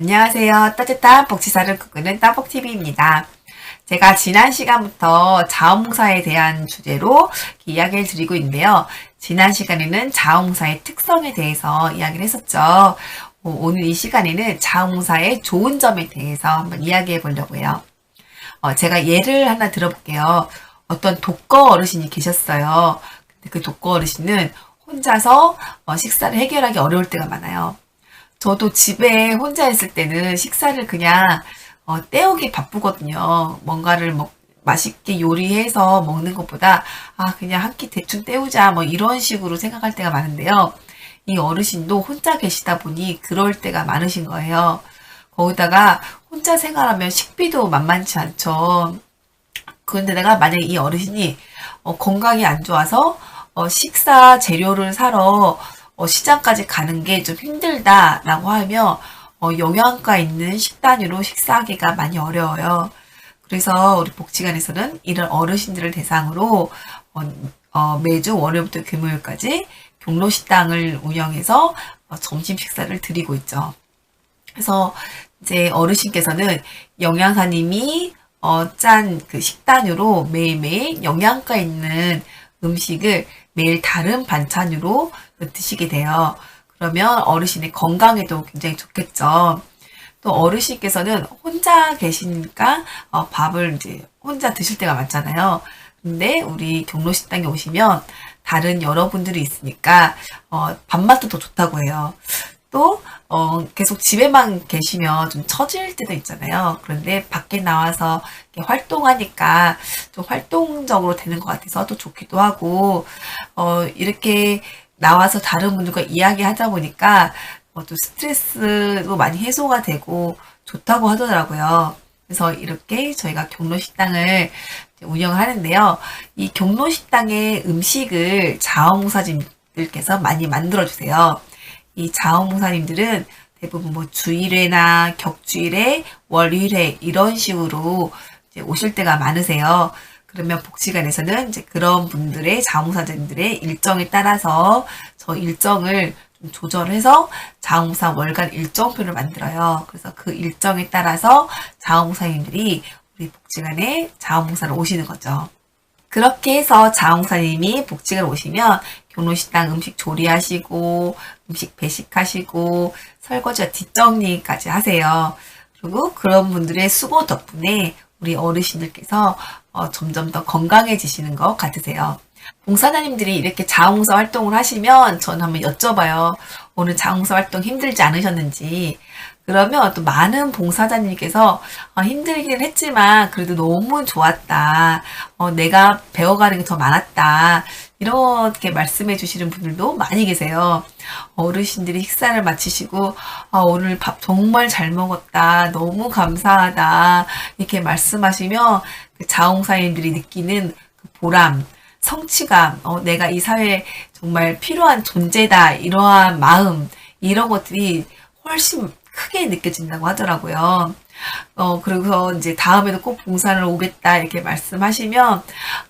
안녕하세요. 따뜻한 복지사를 꿈꾸는 따복TV입니다. 제가 지난 시간부터 자원봉사에 대한 주제로 이야기를 드리고 있는데요. 지난 시간에는 자원봉사의 특성에 대해서 이야기를 했었죠. 어, 오늘 이 시간에는 자원봉사의 좋은 점에 대해서 한번 이야기해 보려고 해요. 어, 제가 예를 하나 들어볼게요. 어떤 독거 어르신이 계셨어요. 그 독거 어르신은 혼자서 어, 식사를 해결하기 어려울 때가 많아요. 저도 집에 혼자 있을 때는 식사를 그냥 어, 때우기 바쁘거든요. 뭔가를 먹, 맛있게 요리해서 먹는 것보다 아 그냥 한 끼 대충 때우자 뭐 이런 식으로 생각할 때가 많은데요. 이 어르신도 혼자 계시다 보니 그럴 때가 많으신 거예요. 거기다가 혼자 생활하면 식비도 만만치 않죠. 그런데다가 만약에 이 어르신이 어, 건강이 안 좋아서 어, 식사 재료를 사러 어, 시장까지 가는 게 좀 힘들다라고 하면 어, 영양가 있는 식단으로 식사하기가 많이 어려워요. 그래서 우리 복지관에서는 이런 어르신들을 대상으로 어, 어, 매주 월요일부터 금요일까지 경로 식당을 운영해서 어, 점심 식사를 드리고 있죠. 그래서 이제 어르신께서는 영양사님이 어, 짠 그 식단으로 매일매일 영양가 있는 음식을 매일 다른 반찬으로 드시게 돼요. 그러면 어르신의 건강에도 굉장히 좋겠죠. 또 어르신께서는 혼자 계시니까 어, 밥을 이제 혼자 드실 때가 많잖아요. 근데 우리 경로식당에 오시면 다른 여러분들이 있으니까 어, 밥맛도 더 좋다고 해요. 또 어, 계속 집에만 계시면 좀 처질 때도 있잖아요. 그런데 밖에 나와서 활동하니까 좀 활동적으로 되는 것 같아서 또 좋기도 하고 어, 이렇게 나와서 다른 분들과 이야기하다 보니까 어, 또 스트레스도 많이 해소가 되고 좋다고 하더라고요. 그래서 이렇게 저희가 경로 식당을 운영하는데요. 이 경로 식당의 음식을 자원봉사님들께서 많이 만들어 주세요. 이 자원봉사님들은 대부분 뭐 주일회나 격주일회, 월일회 이런 식으로 오실 때가 많으세요. 그러면 복지관에서는 이제 그런 분들의 자원봉사자님들의 일정에 따라서 저 일정을 좀 조절해서 자원봉사 월간 일정표를 만들어요. 그래서 그 일정에 따라서 자원봉사님들이 우리 복지관에 자원봉사를 오시는 거죠. 그렇게 해서 자원봉사님이 복지관 오시면 경로식당 음식 조리하시고 음식 배식하시고 설거지와 뒷정리까지 하세요. 그리고 그런 분들의 수고 덕분에 우리 어르신들께서 어, 점점 더 건강해지시는 것 같으세요. 봉사자님들이 이렇게 자원봉사 활동을 하시면 저는 한번 여쭤봐요. 오늘 자원봉사 활동 힘들지 않으셨는지. 그러면 또 많은 봉사자님께서 어, 힘들기는 했지만 그래도 너무 좋았다. 어, 내가 배워가는 게 더 많았다. 이렇게 말씀해 주시는 분들도 많이 계세요. 어르신들이 식사를 마치시고 아, 오늘 밥 정말 잘 먹었다. 너무 감사하다. 이렇게 말씀하시면 그 자원사님들이 느끼는 그 보람, 성취감, 어, 내가 이 사회에 정말 필요한 존재다. 이러한 마음, 이런 것들이 훨씬 크게 느껴진다고 하더라고요. 어, 그래서 이제 다음에도 꼭 봉사를 오겠다 이렇게 말씀하시면,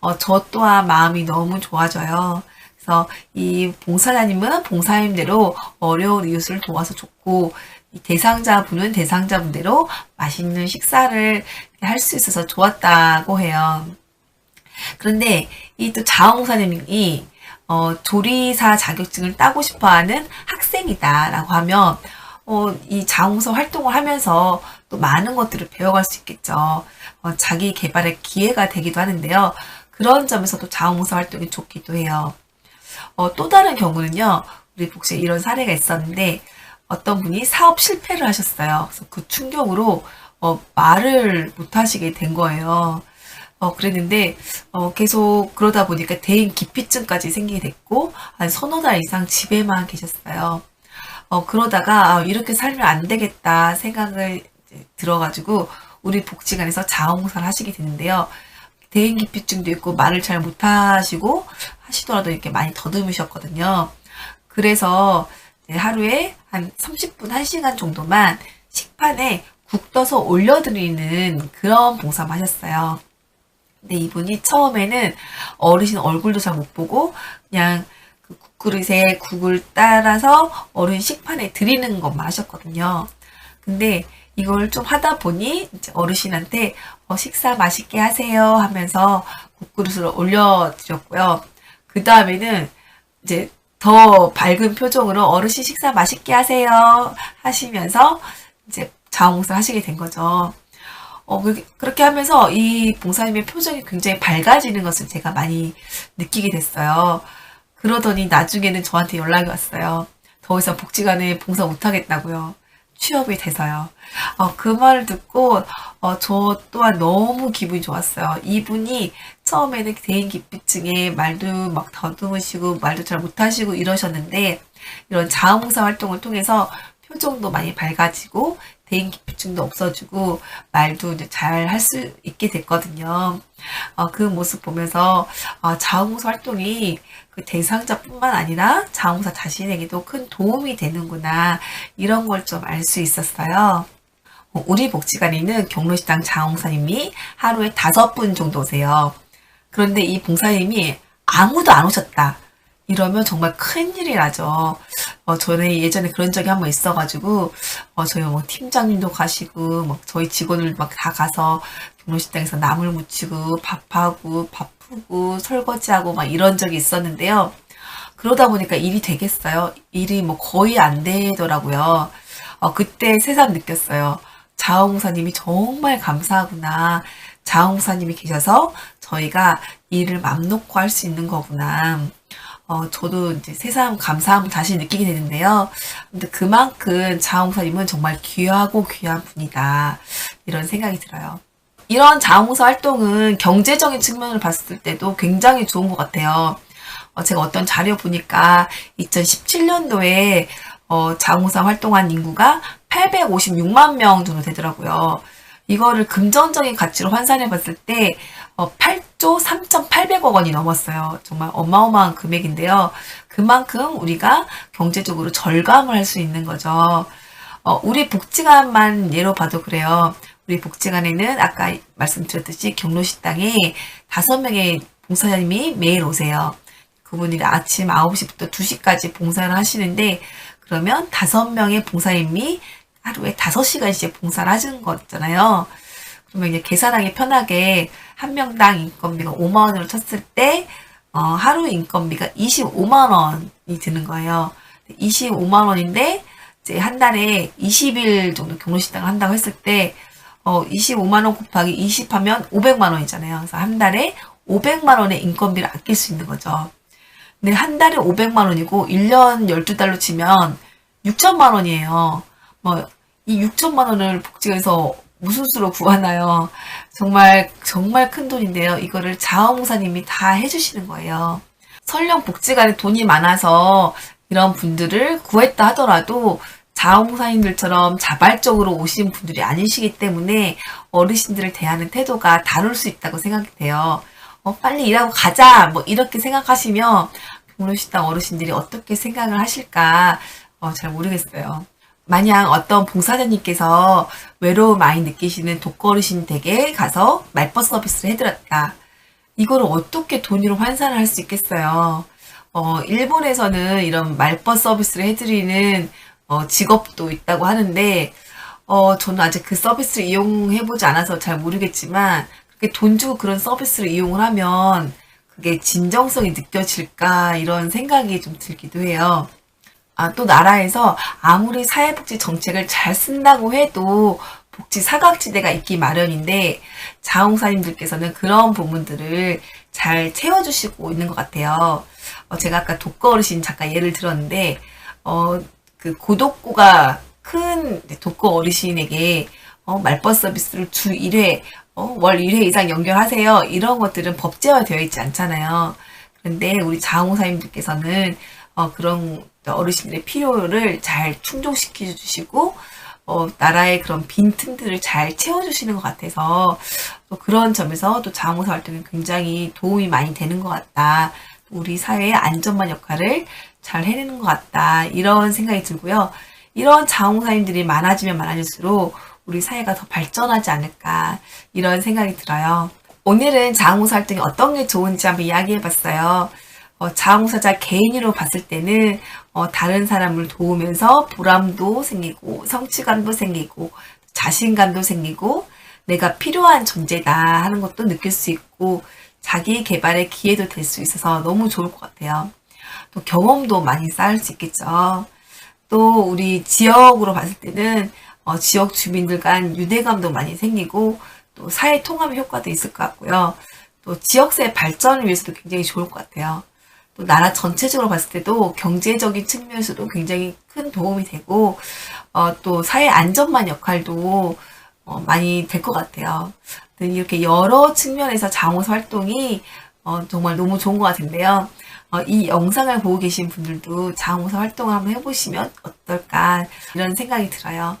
어, 저 또한 마음이 너무 좋아져요. 그래서 이 봉사자님은 봉사님대로 어려운 이웃을 도와서 좋고, 이 대상자분은 대상자분대로 맛있는 식사를 할 수 있어서 좋았다고 해요. 그런데 이 또 자원봉사님이 어, 조리사 자격증을 따고 싶어 하는 학생이다라고 하면 어, 이 자원봉사 활동을 하면서 또 많은 것들을 배워갈 수 있겠죠. 어, 자기 개발의 기회가 되기도 하는데요. 그런 점에서도 자원봉사 활동이 좋기도 해요. 어, 또 다른 경우는요. 우리 복지에 이런 사례가 있었는데 어떤 분이 사업 실패를 하셨어요. 그래서 그 충격으로 어, 말을 못 하시게 된 거예요. 어, 그랬는데, 어, 계속 그러다 보니까 대인 기피증까지 생기게 됐고, 한 서너 달 이상 집에만 계셨어요. 어, 그러다가, 아, 이렇게 살면 안 되겠다 생각을 들어가지고, 우리 복지관에서 자원봉사를 하시게 됐는데요. 대인 기피증도 있고, 말을 잘 못하시고, 하시더라도 이렇게 많이 더듬으셨거든요. 그래서 하루에 한 30분, 1시간 정도만 식판에 국 떠서 올려드리는 그런 봉사만 하셨어요. 근데 이분이 처음에는 어르신 얼굴도 잘 못 보고 그냥 그 국그릇에 국을 따라서 어른 식판에 드리는 것만 하셨거든요. 근데 이걸 좀 하다 보니 어르신한테 어, 식사 맛있게 하세요 하면서 국그릇을 올려드렸고요. 그 다음에는 이제 더 밝은 표정으로 어르신 식사 맛있게 하세요 하시면서 이제 자원봉사를 하시게 된 거죠. 어, 그- 그렇게 하면서 이 봉사님의 표정이 굉장히 밝아지는 것을 제가 많이 느끼게 됐어요. 그러더니 나중에는 저한테 연락이 왔어요. 더 이상 복지관에 봉사 못하겠다고요. 취업이 돼서요. 어, 그 말을 듣고 어, 저 또한 너무 기분이 좋았어요. 이분이 처음에는 대인 기피증에 말도 막 더듬으시고 말도 잘 못하시고 이러셨는데 이런 자원봉사 활동을 통해서 표정도 많이 밝아지고 대인기피증도 없어지고 말도 잘할 수 있게 됐거든요. 어, 그 모습 보면서 어, 자원봉사 활동이 그 대상자뿐만 아니라 자원봉사 자신에게도 큰 도움이 되는구나 이런 걸 좀 알 수 있었어요. 어, 우리 복지관에는 경로식당 자원봉사님이 하루에 다섯 분 정도 오세요. 그런데 이 봉사님이 아무도 안 오셨다. 이러면 정말 큰일이 나죠. 어, 저는 예전에 그런 적이 한 번 있어가지고, 어, 저희 뭐 팀장님도 가시고, 막 저희 직원들 막 다 가서 경로식당에서 나물 무치고, 밥하고, 바쁘고, 설거지하고 막 이런 적이 있었는데요. 그러다 보니까 일이 되겠어요. 일이 뭐 거의 안 되더라고요. 어, 그때 새삼 느꼈어요. 자원봉사님이 정말 감사하구나. 자원봉사님이 계셔서 저희가 일을 맘 놓고 할 수 있는 거구나. 어, 저도 이제 새삼 감사함을 다시 느끼게 되는데요. 근데 그만큼 자원봉사님은 정말 귀하고 귀한 분이다. 이런 생각이 들어요. 이런 자원봉사 활동은 경제적인 측면을 봤을 때도 굉장히 좋은 것 같아요. 어, 제가 어떤 자료 보니까 2017년도에 어, 자원봉사 활동한 인구가 856만 명 정도 되더라고요. 이거를 금전적인 가치로 환산해 봤을 때 어, 8조 3,800억 원이 넘었어요. 정말 어마어마한 금액인데요. 그만큼 우리가 경제적으로 절감을 할 수 있는 거죠. 어, 우리 복지관만 예로 봐도 그래요. 우리 복지관에는 아까 말씀드렸듯이 경로식당에 다섯 명의 봉사자님이 매일 오세요. 그분이 아침 9시부터 2시까지 봉사를 하시는데 그러면 다섯 명의 봉사님이 하루에 5시간씩 봉사를 하시는 거잖아요. 그러면 이제 계산하기 편하게 한 명당 인건비가 5만 원으로 쳤을 때 어, 하루 인건비가 25만 원이 드는 거예요. 25만 원인데 이제 한 달에 20일 정도 경로식당을 한다고 했을 때 어, 25만 원 곱하기 20 하면 500만 원이잖아요. 그래서 한 달에 500만 원의 인건비를 아낄 수 있는 거죠. 근데 한 달에 500만 원이고 1년 12달로 치면 6천만 원이에요. 뭐 이 6천만 원을 복지에서 무슨 수로 구하나요? 정말 정말 큰 돈인데요. 이거를 자원봉사님이 다 해주시는 거예요. 설령 복지관에 돈이 많아서 이런 분들을 구했다 하더라도 자원봉사님들처럼 자발적으로 오신 분들이 아니시기 때문에 어르신들을 대하는 태도가 다를 수 있다고 생각이 돼요. 어, 빨리 일하고 가자! 뭐 이렇게 생각하시면 경로식당 어르신들이 어떻게 생각을 하실까 어, 잘 모르겠어요. 만약 어떤 봉사자님께서 외로움 많이 느끼시는 독거어르신 댁에 가서 말벗 서비스를 해드렸다. 이거를 어떻게 돈으로 환산을 할 수 있겠어요? 어, 일본에서는 이런 말벗 서비스를 해드리는 어, 직업도 있다고 하는데, 어, 저는 아직 그 서비스를 이용해보지 않아서 잘 모르겠지만, 그렇게 돈 주고 그런 서비스를 이용을 하면, 그게 진정성이 느껴질까, 이런 생각이 좀 들기도 해요. 아, 또 나라에서 아무리 사회복지 정책을 잘 쓴다고 해도 복지 사각지대가 있기 마련인데 자홍사님들께서는 그런 부분들을 잘 채워주시고 있는 것 같아요. 어, 제가 아까 독거 어르신 잠깐 예를 들었는데 어, 그 고독고가 큰 독거 어르신에게 어, 말벗 서비스를 주 1회, 어, 월 1회 이상 연결하세요. 이런 것들은 법제화 되어 있지 않잖아요. 그런데 우리 자홍사님들께서는 어, 그런 어르신들의 필요를 잘 충족시켜 주시고 어, 나라의 그런 빈틈들을 잘 채워주시는 것 같아서 또 그런 점에서 또 자원봉사 활동이 굉장히 도움이 많이 되는 것 같다. 우리 사회의 안전만 역할을 잘 해내는 것 같다. 이런 생각이 들고요. 이런 자원봉사님들이 많아지면 많아질수록 우리 사회가 더 발전하지 않을까 이런 생각이 들어요. 오늘은 자원봉사 활동이 어떤 게 좋은지 한번 이야기해 봤어요. 어, 자원봉사자 개인으로 봤을 때는 어, 다른 사람을 도우면서 보람도 생기고 성취감도 생기고 자신감도 생기고 내가 필요한 존재다 하는 것도 느낄 수 있고 자기 개발의 기회도 될 수 있어서 너무 좋을 것 같아요. 또 경험도 많이 쌓을 수 있겠죠. 또 우리 지역으로 봤을 때는 어, 지역 주민들 간 유대감도 많이 생기고 또 사회 통합 효과도 있을 것 같고요. 또 지역사회 발전을 위해서도 굉장히 좋을 것 같아요. 또 나라 전체적으로 봤을 때도 경제적인 측면에서도 굉장히 큰 도움이 되고 어, 또 사회 안전망 역할도 어, 많이 될 것 같아요. 이렇게 여러 측면에서 자원사 활동이 어, 정말 너무 좋은 것 같은데요. 어, 이 영상을 보고 계신 분들도 자원사 활동을 한번 해보시면 어떨까 이런 생각이 들어요.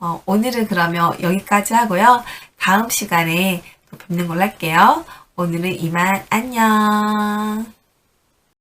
어, 오늘은 그러면 여기까지 하고요. 다음 시간에 또 뵙는 걸로 할게요. 오늘은 이만 안녕.